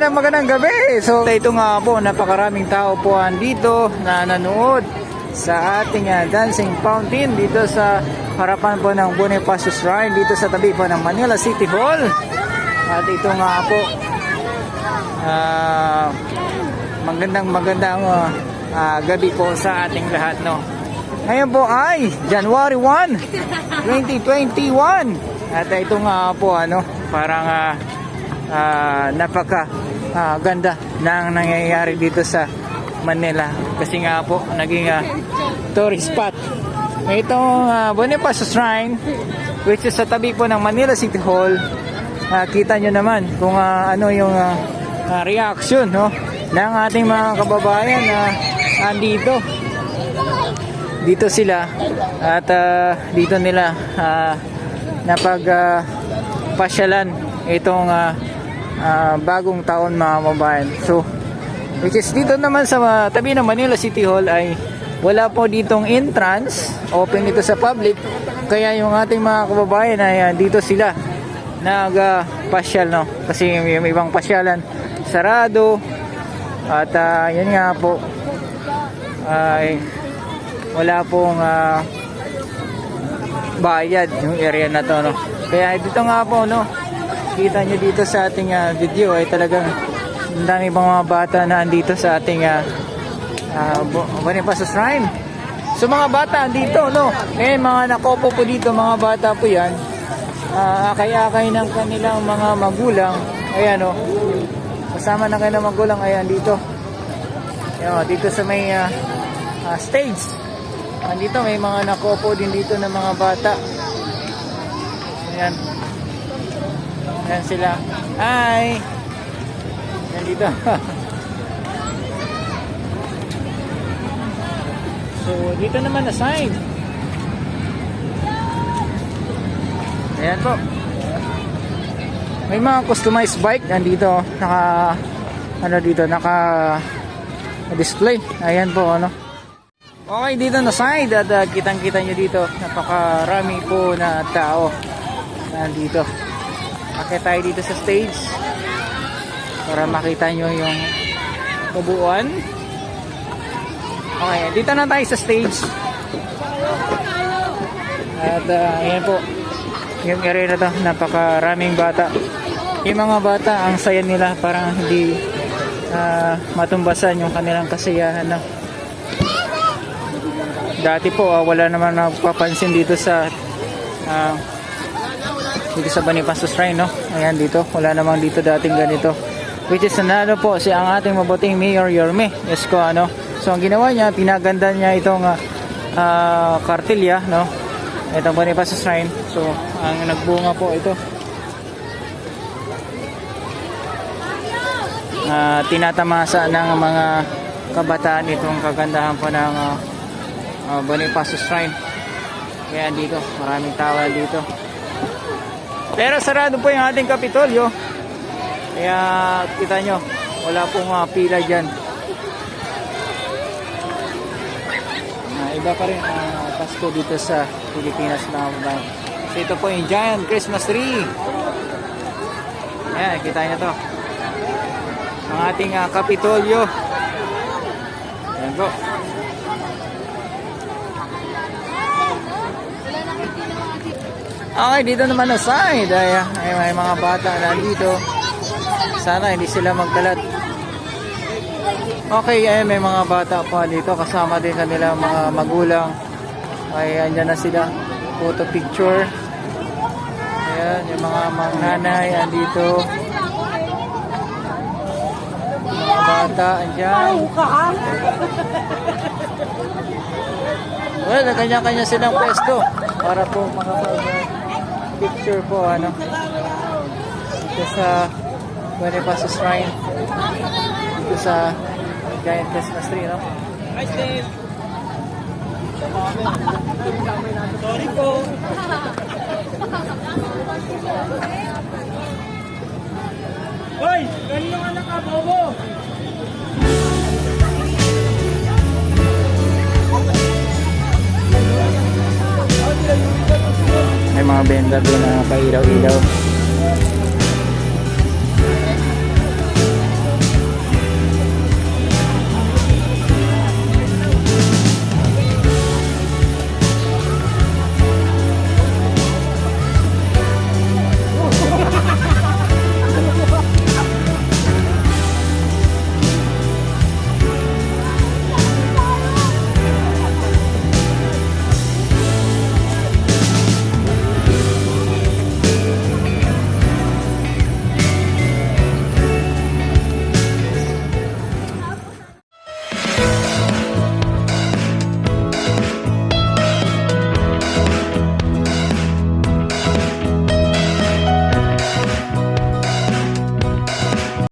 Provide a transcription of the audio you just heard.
magandang magandang gabi. So ito nga po, napakaraming tao po andito na nanood sa ating ah, dancing fountain dito sa harapan po ng Bonifacio Shrine dito sa tabi po ng Manila City Hall. At ito nga po, ah, magandang magandang ah, ah, gabi po sa ating lahat no. Ngayon po ay January 1, 2021. At ito nga po ano, parang ah, ah, napaka ah, ganda ng nangyayari dito sa Manila kasi nga po naging ah, tourist spot. Itong uh, Bonifacio Shrine which is sa tabi po ng Manila City Hall. Ah, kita nyo naman kung ah, ano yung ah, ah, reaction no ng ating mga kababayan na andito. Dito sila at ah, dito nila ah, napag ah, pasyalan itong ah, ah, bagong taon mga kababayan. So, which is dito naman sa tabi ng Manila City Hall ay wala po ditong entrance, open ito sa public. Kaya yung ating mga kababayan ay ah, dito sila nagpasyal no? Kasi yung ibang pasyalan. Sarado. At ah, yun nga po ay wala pong ah, bayad yung area na to no? Kaya dito nga po no kita nyo dito sa ating ah, video ay talagang ang dami pang mga bata na andito sa ating uh, uh, Bonifacio Shrine. So mga bata andito no? Eh mga nakopo po dito mga bata po yan. Uh, akay-akay ng kanilang mga magulang. Ayan no kasama na kayo ng magulang ayan dito. Ayan, dito sa may ah, ah, stage. Andito may mga nakopo din dito ng mga bata. Ayan ayan sila. Hi! Ayan dito so dito naman na side ayan po. May mga customized bike. Nandito naka ano dito naka display. Ayan po ano. Okay, dito na side at uh, kitang-kita nyo dito, napakarami po na tao. Nandito. Akit tayo dito sa stage para makita nyo yung kabuuan. Okay, dito na tayo sa stage. At uh, ayan po, yung area na to, napakaraming bata. Yung mga bata, ang saya nila, parang hindi uh, matumbasan yung kanilang kasiyahan. No? dati po ah, wala naman napapansin dito sa ah, dito sa Bonifacio Shrine no? Ayan dito. Wala namang dito dating ganito. Which is nanalo po si ang ating mabuting Mayor Yorme. Esko ano. So ang ginawa niya pinaganda niya itong ah, ah, kartilya no? Itong Bonifacio Shrine. So ang nagbunga po ito. Ah, tinatamasa ng mga kabataan itong kagandahan po ng ah, uh, Bonifacio Shrine. Kaya dito. Maraming tao dito pero sarado po yung ating kapitolyo. Kaya kita nyo wala pong uh, pila dyan. Uh, iba pa rin ang uh, Pasko dito sa Pilipinas mga kababayan so ito po yung giant Christmas tree. Ayan kita nyo to. Ang ating uh, kapitolyo. Ayan po Okay, dito naman na side ay, ay may mga bata na. Sana hindi sila magkalat. Okay, ay may mga bata pa dito kasama din kanila mga magulang. Ay andyan na sila. Photo picture. Ayan, yung mga mangnanay andito. Mga bata andyan. Well, kanya-kanya silang pwesto para po makapag picture po ano dito sa Bonifacio Shrine dito sa Giant Christmas Tree no Hi, Steve. Sorry po. Hoy, kanino ka nakabobo? may mga doon na pailaw-ilaw